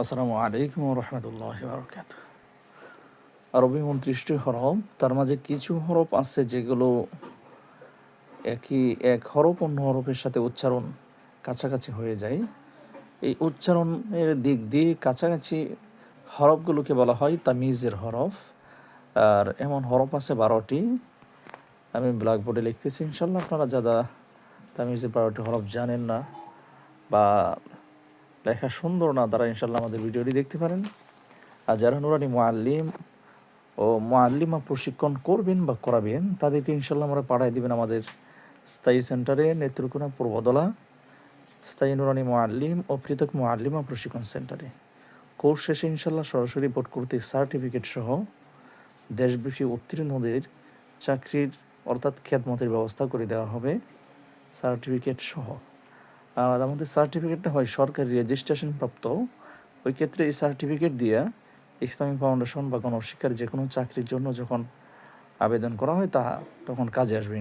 আসসালামু আলাইকুম রহমতুল্লাহ বরকাত আরবি উনত্রিশটি হরফ, তার মাঝে কিছু হরফ আছে যেগুলো একই, এক হরফ, অন্য হরফের সাথে উচ্চারণ কাছাকাছি হয়ে যায়। এই উচ্চারণের দিক দিয়ে কাছাকাছি হরফগুলোকে বলা হয় তামিজের হরফ। আর এমন হরফ আছে বারোটি। আমি ব্ল্যাকবোর্ডে লিখতেছি ইনশাল্লাহ আপনারা যারা তামিজের বারোটি হরফ জানেন না বা লেখা সুন্দর না, তারা ইনশাল্লাহ আমাদের ভিডিওটি দেখতে পারেন। আর যারা নুরানি মোয়াল্লিম ও মোয়াল্লিমা প্রশিক্ষণ করবেন বা করাবেন, তাদেরকে ইনশাল্লাহ আমরা পাঠাই দেবেন আমাদের স্থায়ী সেন্টারে নেত্রকোনা পূর্বদলা, স্থায়ী নুরানি মোয়াল্লিম ও পৃথক মোয়াল্লিমা প্রশিক্ষণ সেন্টারে। কোর্স শেষে ইনশাল্লাহ সরাসরি বোর্ড কর্তৃক সার্টিফিকেট সহ দেশব্যাপী উত্তীর্ণদের চাকরির অর্থাৎ খ্যাতমতের ব্যবস্থা করে দেওয়া হবে, সার্টিফিকেট সহ। আর আমাদের সার্টিফিকেটটা হয় সরকারি রেজিস্ট্রেশন প্রাপ্ত ওই ক্ষেত্রে এই সার্টিফিকেট দিয়ে ইসলামিক ফাউন্ডেশন বা কোনো শিক্ষার যে কোনো চাকরির জন্য যখন আবেদন করা হয় তা তখন কাজে আসবে।